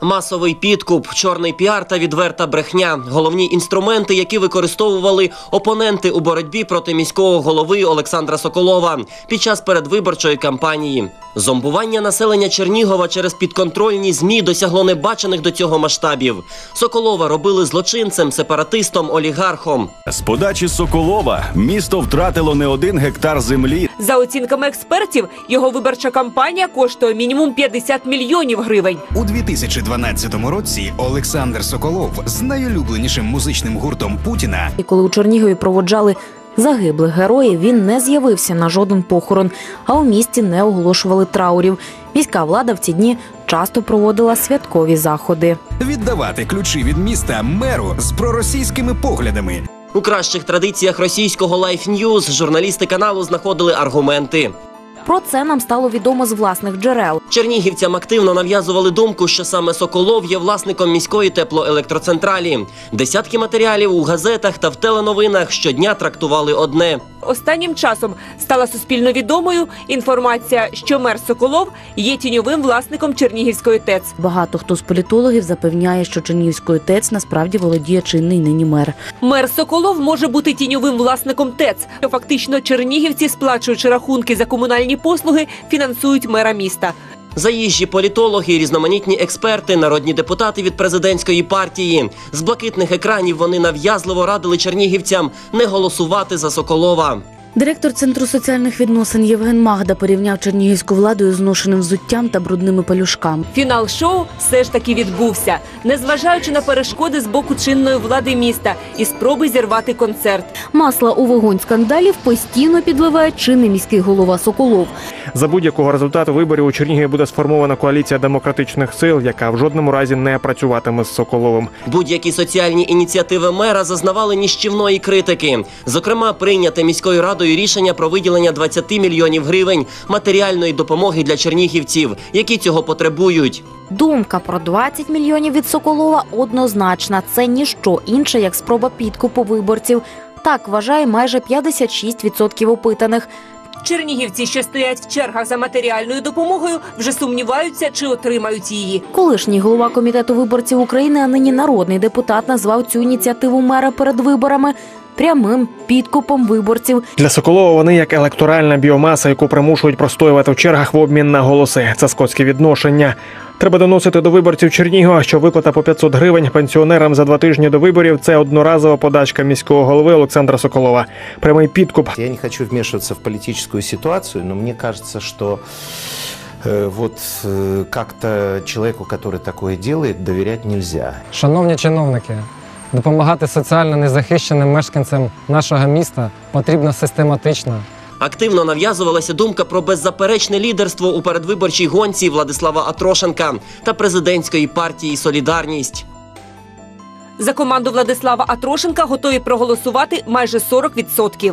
Масовий підкуп, чорний піар та відверта брехня головні інструменти, які використовували опоненти у боротьбі проти міського голови Олександра Соколова під час передвиборчої кампанії. Зомбування населення Чернігова через підконтрольні змі досягло небачених до цього масштабів. Соколова робили злочинцем, сепаратистом, олігархом. З подачі Соколова місто втратило не один гектар землі. За оцінками експертів, його виборча кампанія коштує мінімум 50 мільйонів гривень. У 2012 році Олександр Соколов з найулюбленішим музичним гуртом Путіна І коли у Чернігові проводжали загиблих героїв, він не з'явився на жоден похорон, а у місті не оголошували траурів. Міська влада в ці дні часто проводила святкові заходи. віддавати ключі від міста меру з проросійськими поглядами. У кращих традиціях російського Life News журналісти каналу знаходили аргументи. Про це нам стало відомо з власних джерел. Чернігівцям активно нав'язували думку, що саме Соколов є власником міської теплоелектроцентралі. Десятки матеріалів у газетах та в теленовинах щодня трактували одне. Останнім часом стала суспільно відомою інформація, що мер Соколов є тіньовим власником Чернігівської ТЕЦ. Багато хто з політологів запевняє, що Чернігівською ТЕЦ насправді володіє чинний нині мер. Мер Соколов може бути тіньовим власником ТЕЦ. Фактично, чернігівці, сплачуючи рахунки за комунальні послуги, фінансують мера міста. Заїжджі політологи, різноманітні експерти, народні депутати від президентської партії. З блакитних екранів вони нав'язливо радили чернігівцям не голосувати за Соколова. Директор центру соціальних відносин Євген Магда порівняв чернігівську владу з зношеним взуттям та брудними пелюшками. Фінал шоу все ж таки відбувся, незважаючи на перешкоди з боку чинної влади міста і спроби зірвати концерт. Масла у вогонь скандалів постійно підливає чинний міський голова Соколов. За будь-якого результату виборів у Чернігові буде сформована коаліція демократичних сил, яка в жодному разі не працюватиме з Соколовим. Будь-які соціальні ініціативи мера зазнавали ніщівної критики. Зокрема, прийняте міською радою рішення про виділення 20 мільйонів гривень матеріальної допомоги для чернігівців, які цього потребують. Думка про 20 мільйонів від Соколова однозначна. Це ніщо інше, як спроба підкупу виборців. Так вважає майже 56% опитаних. Чернігівці, що стоять в чергах за матеріальною допомогою, вже сумніваються, чи отримають її. Колишній голова комітету виборців України, а нині народний депутат, назвав цю ініціативу мера перед виборами прямим підкупом виборців. Для Соколова вони як електоральна біомаса, яку примушують простоювати в чергах в обмін на голоси. Це скотське відношення. Треба доносити до виборців Чернігова, що виплата по 500 гривень пенсіонерам за два тижні до виборів це одноразова подачка міського голови Олександра Соколова. Прямий підкуп. Я не хочу вмешиваться в политическую ситуацию, но мне кажется, что э, вот э, как-то человеку, который такое делает, доверять нельзя. Шановні чиновники, допомагати соціально незахищеним мешканцям нашого міста потрібно систематично. Активно нав'язувалася думка про беззаперечне лідерство у передвиборчій гонці Владислава Атрошенка та президентської партії Солідарність. За команду Владислава Атрошенка готові проголосувати майже 40%.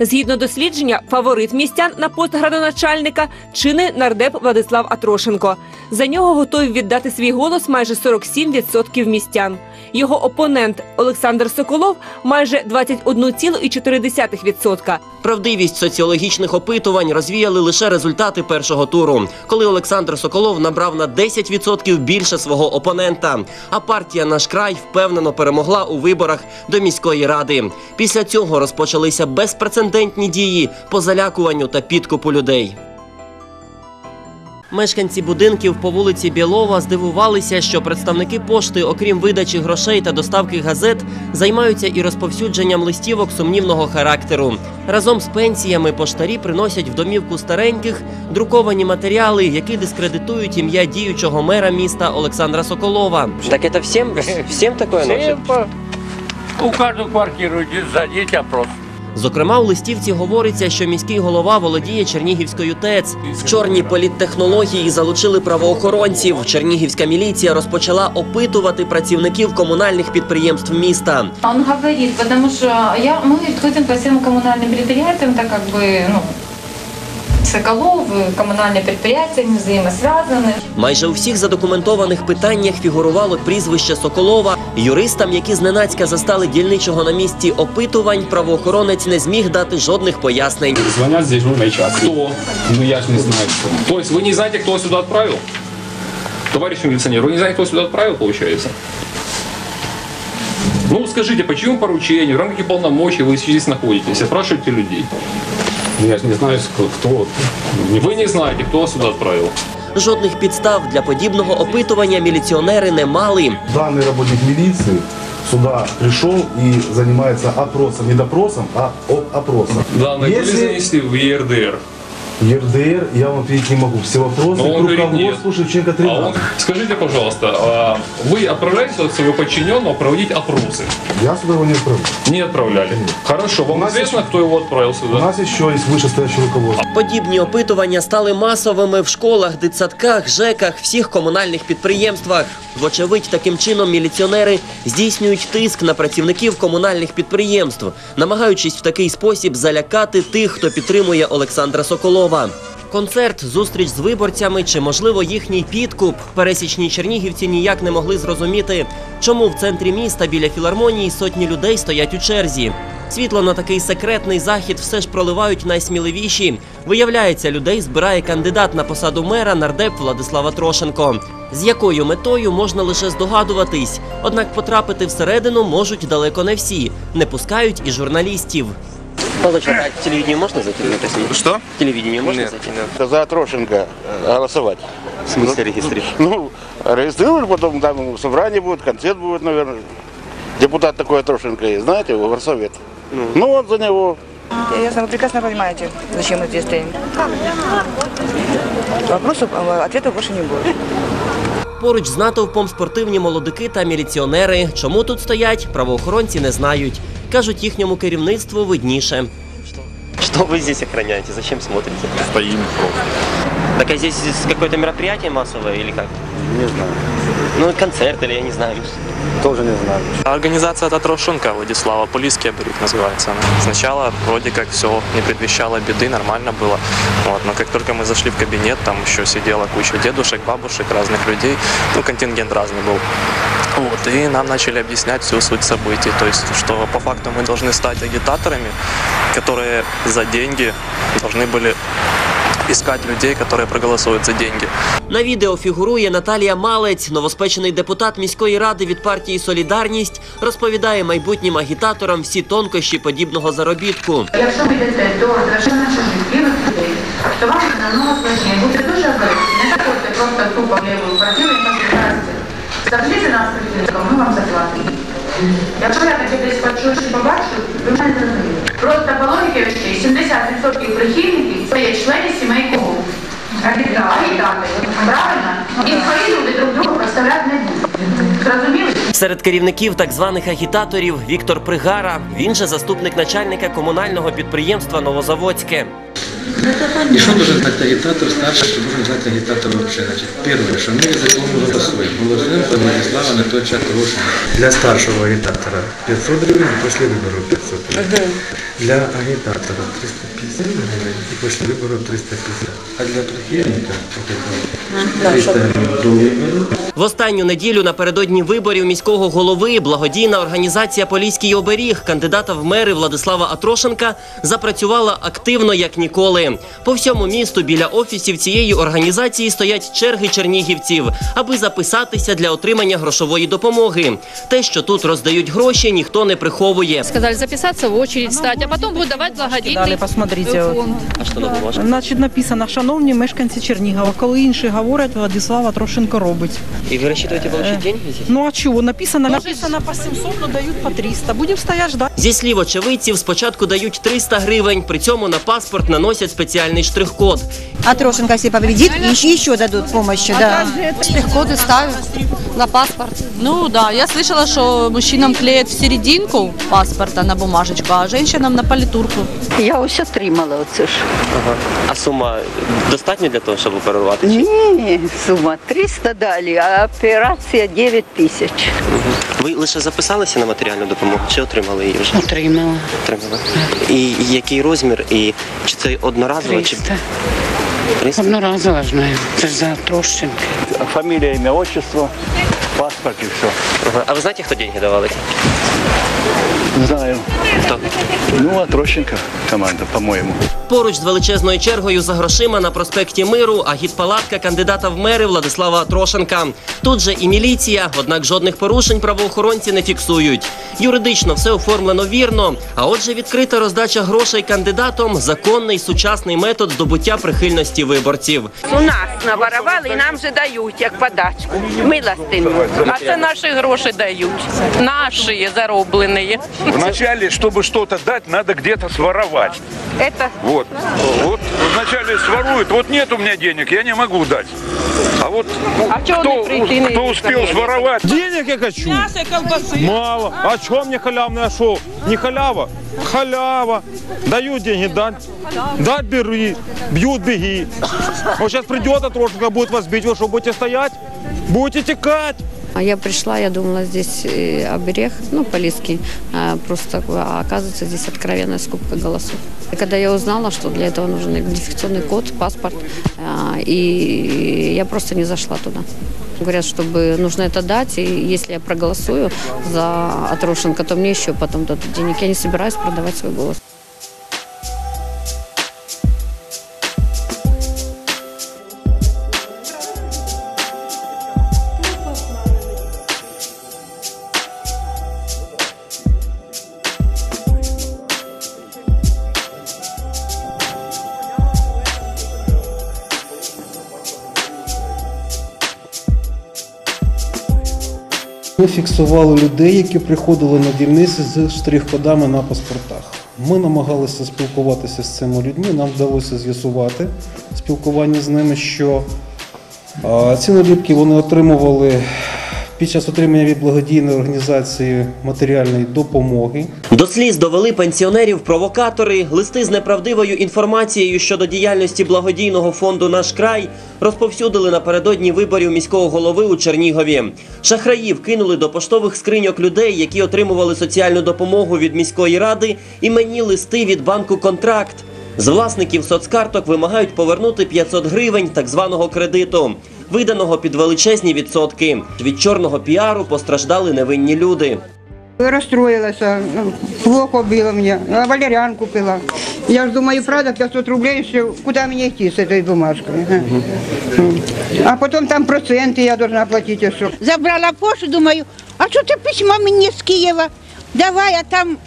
Згідно дослідження, фаворит містян на пост градоначальника чинний нардеп Владислав Атрошенко. За нього готові віддати свій голос майже 47% містян. Його опонент Олександр Соколов майже 21,4%. Правдивість соціологічних опитувань розвіяли лише результати першого туру, коли Олександр Соколов набрав на 10% більше свого опонента. А партія Наш край впевнено перемогла у виборах до міської ради. Після цього розпочалися безпрецедентні дії по залякуванню та підкупу людей. Мешканці будинків по вулиці Білова здивувалися, що представники пошти, окрім видачі грошей та доставки газет, займаються і розповсюдженням листівок сумнівного характеру. Разом з пенсіями поштарі приносять в домівку стареньких друковані матеріали, які дискредитують ім'я діючого мера міста Олександра Соколова. Так це всім, всім таке Всем по- У каждую квартиру зайдите опрос. Зокрема, у листівці говориться, що міський голова володіє Чернігівською ТЕЦ. В чорні політтехнології залучили правоохоронців. Чернігівська міліція розпочала опитувати працівників комунальних підприємств міста. Он говорит, потому что я, мы ходим по всем коммунальным предприятиям, так как бы, ну, Соколов, коммунальные предприятия, они взаимосвязаны. Майже у всіх задокументованих питаннях фігурувало прізвище Соколова. Юристам, які зненацька застали дільничого на місці опитувань, правоохоронець не зміг дати жодних пояснень. Звонят с дежурной части. Кто? Ну я же не знаю кто. То есть вы не знаете, кто сюда отправил? Товарищ милиционер, вы не знаете, кто сюда отправил, получается? Ну, скажите, по чьему поручению, в рамках каких полномочий вы здесь находитесь? Опрашивайте людей. Я ж не знаю, кто. кто. Вы не знаете, кто вас сюда отправил. Жодних підстав для подібного опитування міліціонери не мали. Данный работник милиции сюда пришел и занимается опросом, не допросом, а о- опросом. Данные были Если занесли в ЕРДР. ЕРДР, я вам ответить не могу. Все вопросы Но к он говорит руководству Шевченко А 13. он, скажите, пожалуйста, а вы отправляете сюда своего подчиненного проводить опросы? Я сюда его не отправил. Не отправляли. Хорошо, вам У нас известно, кто его отправил У сюда? нас еще есть вышестоящее руководство. Подібні опитування стали масовими в школах, дитсадках, ЖЕКах, всіх комунальних підприємствах. Вочевидь, таким чином міліціонери здійснюють тиск на працівників комунальних підприємств, намагаючись в такий спосіб залякати тих, хто підтримує Олександра Соколова. Концерт, зустріч з виборцями чи, можливо, їхній підкуп. Пересічні чернігівці ніяк не могли зрозуміти, чому в центрі міста біля філармонії сотні людей стоять у черзі. Світло на такий секретний захід все ж проливають найсміливіші. Виявляється, людей збирає кандидат на посаду мера нардеп Владислава Трошенко. З якою метою можна лише здогадуватись. Однак потрапити всередину можуть далеко не всі. Не пускають і журналістів. Павлович, а телевидение можно зайти на Что? Телевидение можно зайти? За Трошенко э, голосовать. В смысле регистрировать? Ну, регистрируешь, потом там собрание будет, концерт будет, наверное. Депутат такой Трошенко есть, знаете его, горсовет. Ну, вот за него. Я вы прекрасно понимаете, зачем мы здесь стоим. Вопросов, э, ответов больше не будет. Поруч з натовпом спортивні молодики та міліціонери. Чому тут стоять, правоохоронці не знають. Кажуть, їхньому керівництву видніше. Что вы здесь охраняете? Зачем смотрите? Стоим просто. Так а здесь какое-то мероприятие массовое или как? Не знаю. Ну, концерт или я не знаю. Тоже не знаю. Организация Татрошенко Владислава, Полиский оберег называется она. Сначала вроде как все не предвещало беды, нормально было. Вот. Но как только мы зашли в кабинет, там еще сидела куча дедушек, бабушек, разных людей. Ну, контингент разный был. Вот, и нам начали объяснять всю суть событий. То есть, что по факту мы должны стать агитаторами, которые за деньги должны были искать людей, которые проголосуют за деньги. На відео фігурує Наталія Малець, новоспечений депутат міської ради від партії Солідарність, розповідає майбутнім агітаторам всі тонкощі подібного заробітку. Якщо ви йдете до грошей білих людей, то вам намного складніше. Будьте дуже обережні. Не заходьте просто тупо в ліву квартиру і так відразите. Скажіть нас ми вам заплатимо. Якщо я таке десь почую чи побачу, ви мене зрозумієте. Просто по логіки речей 70% прихильників це є члени сімей кого? Агітати. Правильно? І свої люди друг друга представляти не будуть. Зрозуміли? Серед керівників так званих агітаторів Віктор Пригара, він же заступник начальника комунального підприємства Новозаводське. И что должен знать агитатор, старший, что должен знать агитатор вообще? Значит, первое, что мы незаконно голосуем. Голосуем за Владислава Анатольевича Трошина. Для старшего агитатора 500 гривен, после выборов 500 гривен. Для агитатора 350 гривен и после выборов 350. А для прихильника вот этого 300 гривен до выборов. В останню неділю напередодні виборів міського голови благодійна організація Поліський оберіг кандидата в мери Владислава Атрошенка запрацювала активно як ніколи. По всьому місту біля офісів цієї організації стоять черги чернігівців, аби записатися для отримання грошової допомоги. Те, що тут роздають гроші, ніхто не приховує. Сказали записаться в очередь стать, а потом будут давать благодетельный Далі, посмотрите. от. фонд. А що на бумажках? Значить, написано, шановні мешканці Чернігова, коли інші говорять, Владислава Трошенко робить. І ви розчитуєте отримати деньги здесь? Ну а чого? Написано, написано по 700, но дають по 300. Будемо стояти ждати. Зі слів очевидців, спочатку дають 300 гривень, при цьому на паспорт наносять спеціальний штрих-код. А Трошенко всі повредит, і ще дадуть допомогу, да. Штрих-коди ставят на паспорт. Ну да, я слышала, что мужчинам клеят в серединку паспорта на бумажечку, а женщинам на політурку. Я ось отримала оце ж. Ага. А сума достатня для того, щоб оперувати? Ні, сума 300 далі, а операція 9 тисяч. Ви лише записалися на матеріальну допомогу чи отримали її вже? Отримала. Отримали. І який розмір? І чи це одноразово? Чи... 300. Одноразово знаю. Це ж за трощинки. Фамилия, имя, отчество, паспорт і все. А ви знаєте, хто деньги давали? Знаю. Ну, а Трощенко команда, по-моему. Поруч з величезною чергою за грошима на проспекті Миру, а гідпалатка кандидата в мери Владислава Трошенка. Тут же і міліція, однак жодних порушень правоохоронці не фіксують. Юридично все оформлено вірно. А отже, відкрита роздача грошей кандидатом законний сучасний метод здобуття прихильності виборців. У нас наворовали і нам вже дають як подачку. Милостиню. А це наші гроші дають. Наші зароблені. Вначале, чтобы что-то дать, надо где-то своровать. Это Вот. Вот вначале своруют, вот нет у меня денег, я не могу дать. А вот А кто, прийти кто успел своровать? Денег я хочу. Мясо, колбасы. Мало. А что мне халявное шоу? Не халява? Халява. Дают деньги, дать. Дать бери. Бьют, беги. Вот сейчас придет Атрошенко, будет вас бить. Вы что, будете стоять? Будете текать. А я пришла, я думала, здесь э, оберег, ну, полиский, а просто, а оказывается, здесь откровенная скупка голосов. И когда я узнала, что для этого нужен идентификационный код, паспорт, а, и я просто не зашла туда. Говорят, чтобы нужно это дать, и если я проголосую за Атрошенко, то мне еще потом дадут денег. Я не собираюсь продавать свой голос. Ми фіксували людей, які приходили на дільниці з штрих-кодами на паспортах. Ми намагалися спілкуватися з цими людьми. Нам вдалося з'ясувати спілкування з ними, що ці наліпки вони отримували під час отримання від благодійної організації матеріальної допомоги. До сліз довели пенсіонерів провокатори. Листи з неправдивою інформацією щодо діяльності благодійного фонду Наш край розповсюдили напередодні виборів міського голови у Чернігові. Шахраїв кинули до поштових скриньок людей, які отримували соціальну допомогу від міської ради, іменні листи від банку Контракт. З власників соцкарток вимагають повернути 500 гривень так званого кредиту, виданого під величезні відсотки. Від чорного піару постраждали невинні люди. Расстроилась, а, ну, плохо было мне, а валерьянку пила. Я же думаю, правда, 500 рублей, все, куда мне идти с этой бумажкой? а? А потом там проценты я должна платить. и всё. Забрала пошту, думаю, а що ти письмо мені з Києва? Давай, а там,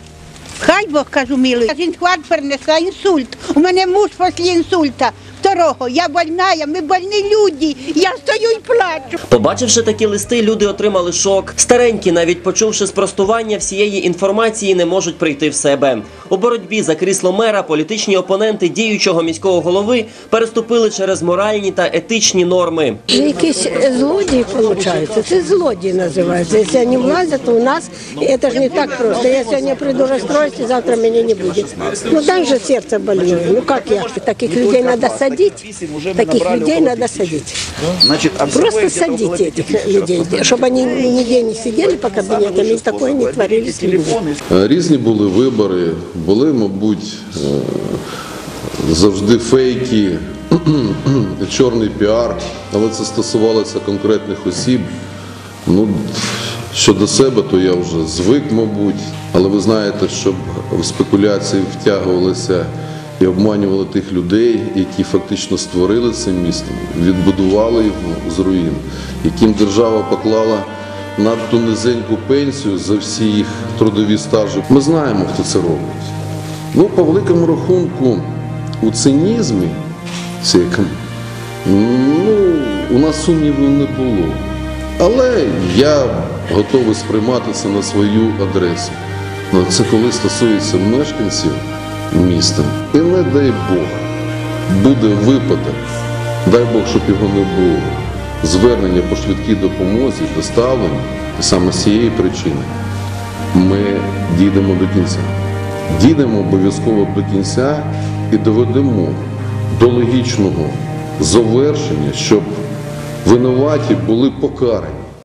хай Бог кажу, милий. Інфаркт перенесла, інсульт. У мене муж після інсульта. Второго, я больная, ми больні люди. Я стою і плачу. Побачивши такі листи, люди отримали шок. Старенькі, навіть почувши спростування всієї інформації, не можуть прийти в себе. У боротьбі за крісло мера політичні опоненти діючого міського голови переступили через моральні та етичні норми. Якісь злодії виходить. Це злодії називаються. Якщо вони влазять, то у нас це ж не так просто. Я сьогодні прийду розстроїтися, завтра мене не буде. Ну так же серце боліло. Ну як я? Таких людей треба садити. Таких людей треба садити. Значит, Просто садите этих людей, чтобы они нигде не сидели по кабинетам и такое не творили с. Різні були вибори, були, мабуть, е, завжди фейки, чорний піар, але це стосувалося конкретних осіб. Ну, щодо себе, то я вже звик, мабуть. Але ви знаєте, щоб в спекуляції втягувалися і обманювали тих людей, які фактично створили це місто, відбудували його з руїн, яким держава поклала надто низеньку пенсію за всі їх трудові стажі. Ми знаємо, хто це робить. Ну, по великому рахунку, у цинізмі ну, у нас сумнівів не було. Але я готовий сприймати це на свою адресу. Ну, це коли стосується мешканців міста. І не дай Бог, буде випадок, дай Бог, щоб його не було. Звернення по швидкій допомозі, доставлення, і саме з цієї причини ми дійдемо до кінця. Дійдемо обов'язково до кінця і доведемо до логічного завершення, щоб винуваті були покарані.